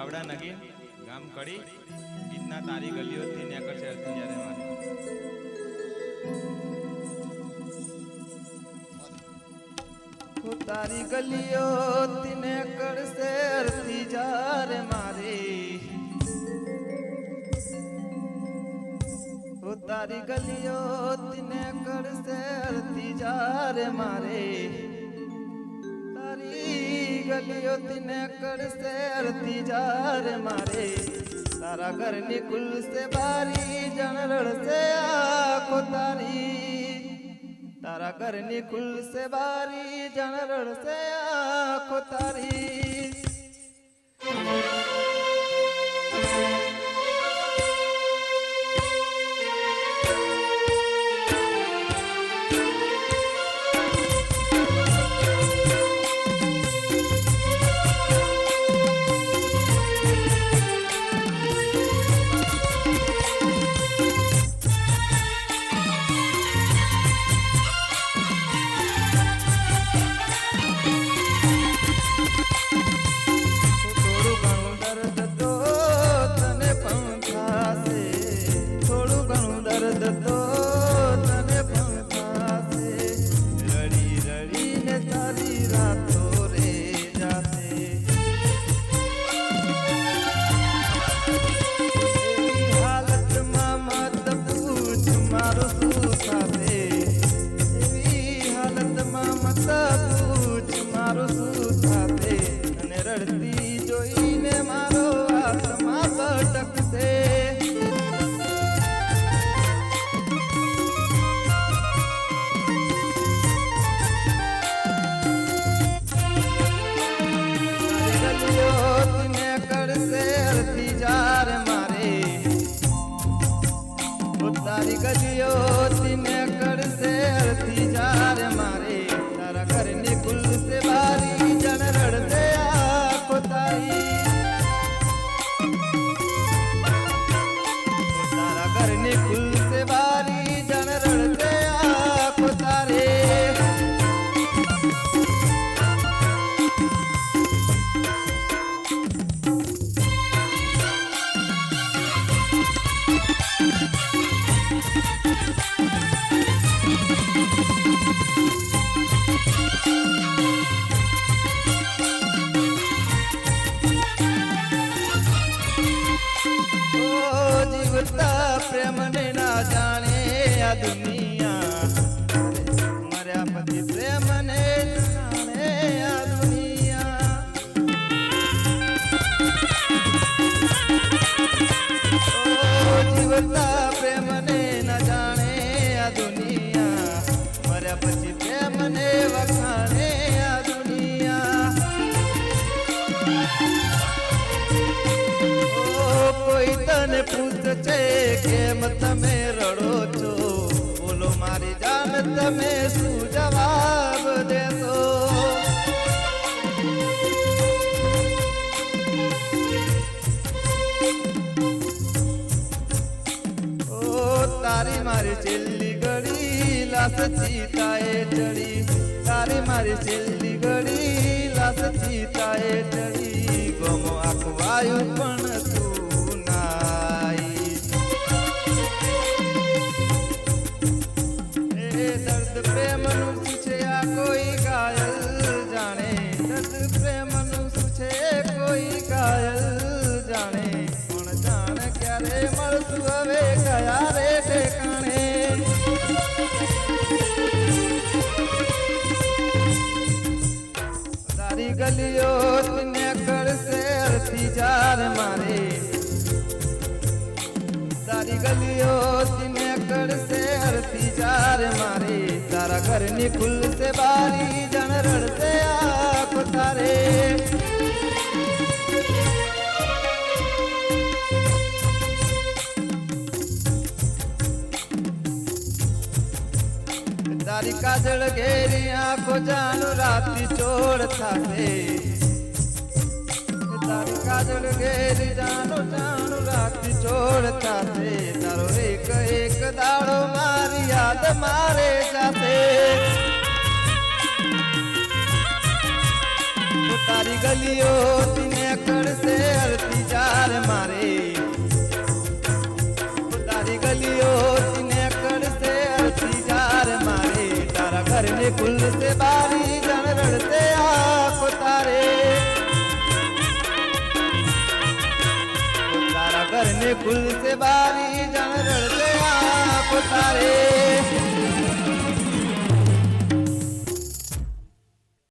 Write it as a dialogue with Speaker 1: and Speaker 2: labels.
Speaker 1: ગાવડા નગીન ગામ કડી ગીતના તારી ગલીઓથી નેકળશે અર્થું જ્યારે મારે
Speaker 2: હું તારી ગલીઓ તીને કડશે અરથી જારે મારી હું તારી ગલીઓ તીને કડશે અરથી જારે મારે लगियो तिने कर से अरती जार मारे। तारा घर निकुल से बारी, जनरल से आखो तारी। तारा घर निकुल से बारी, जनरल से आखो तारी। સપૂત મારું દુનિયા. મર્યા પછી પ્રેમ ને આ દુનિયા. જીવતા પ્રેમ ને ન પછી પ્રેમ ને વખાણે આ દુનિયા. કોઈ તને પૂછ છે, કેમ તમે મારી તમે શું જવાબ દેશો? ઓ તારી મારી છેલ્લી ઘડી લાસ ચીતાએ ચડી. તારી મારી છેલ્લી ઘડી લાસ ચીતાએ પ્રેમનું શું છે આ કોઈ ઘાયલ જાણે. દર્દ પ્રેમનું શું છે કોઈ ઘાયલ જાણે. પણ જાણે ક્યારે મળશું હવે કયા રે ઠેકાણે. તારી ગલીઓ તને કરશે અર્થી જાર મારે. બારી જણ રડશે આખો તારે તારી કાજળ ઘેરી આંખો જાણો રાતી ચોળ થાશે તારી કાજળ ઘેરી જાણો જાણો રાતી ચોળ થાશે તારો એક એક દાડો મારી યાદ મારે गलियो तिने कर से अर्तिजार मारे। तारी गलियो तिने कर से अर्तिजार मारे। तारा घर में कुल से बारी जन रड़ते आप तारे तारा घर में कुल से बारी जन रड़ते आप तारे